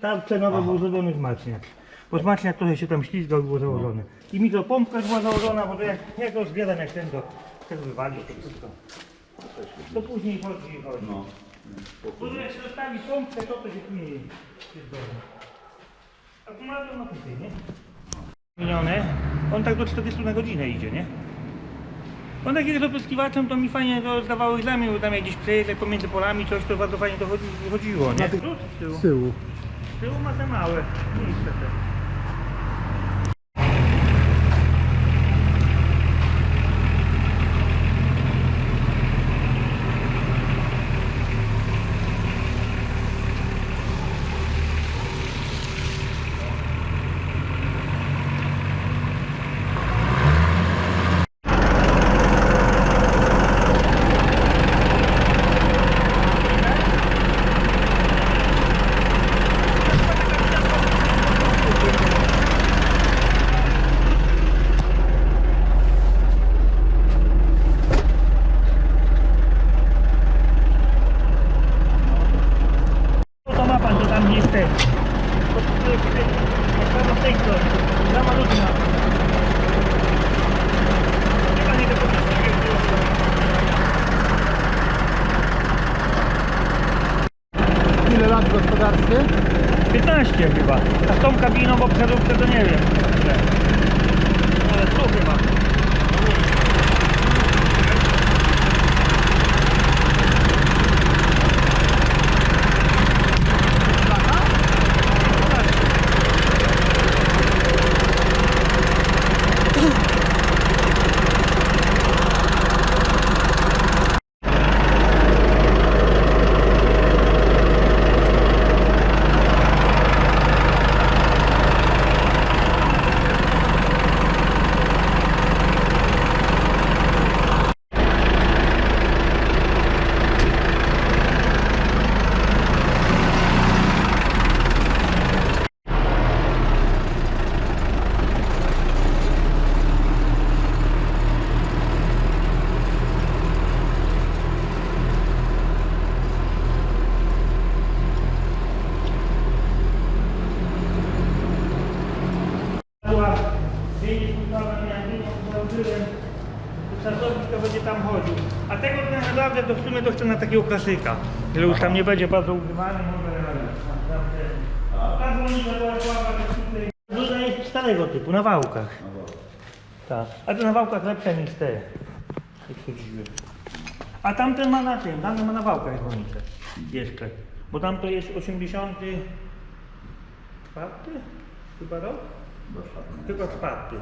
Tarcze nowe był zrobiony wzmacniacz. Bo wzmacniacz trochę się tam ślizgał i był założony. I mikropompka była założona, bo to jak, jak go zbieram jak ten, to ten wywalił to wszystko. To później chodzi i chodzi. No. Bo jak się zostawi pompkę, to to się później się zgodzi. Akumulator ma tutaj, nie? Minione. On tak do 40 na godzinę idzie, nie? On tak jak z opryskiwaczem to mi fajnie to zdawało dla mnie, bo tam jak gdzieś przejeżdżać pomiędzy polami coś, to bardzo fajnie to chodzi- chodziło, nie? Na tych- z tyłu. Z tyłu. Z tyłu ma te małe. Mniejsze te. No to ma pan, to tam gdzieś ten. To to jest ten. Jak pan z tej Ile lat w gospodarstwie? 15 chyba. A z tą kabiną w obszarówce to nie wiem. ile. Ale tu chyba. była dzień ustawa miałem założyłem, czasownik to będzie tam chodził. A tego dnia naprawdę to w sumie to chcę na takiego klasyka. Że już tam nie będzie bardzo ugrywany, może naprawdę. Dużo jest starego typu, na wałkach. Tak. A to na wałkach lepsze niż te. Jak chodziły. A tamten ma na tym, tamten ma na wałkach dzwonnicę. Jeszcze. Bo tam to jest 84 chyba rok? Chyba czwarty.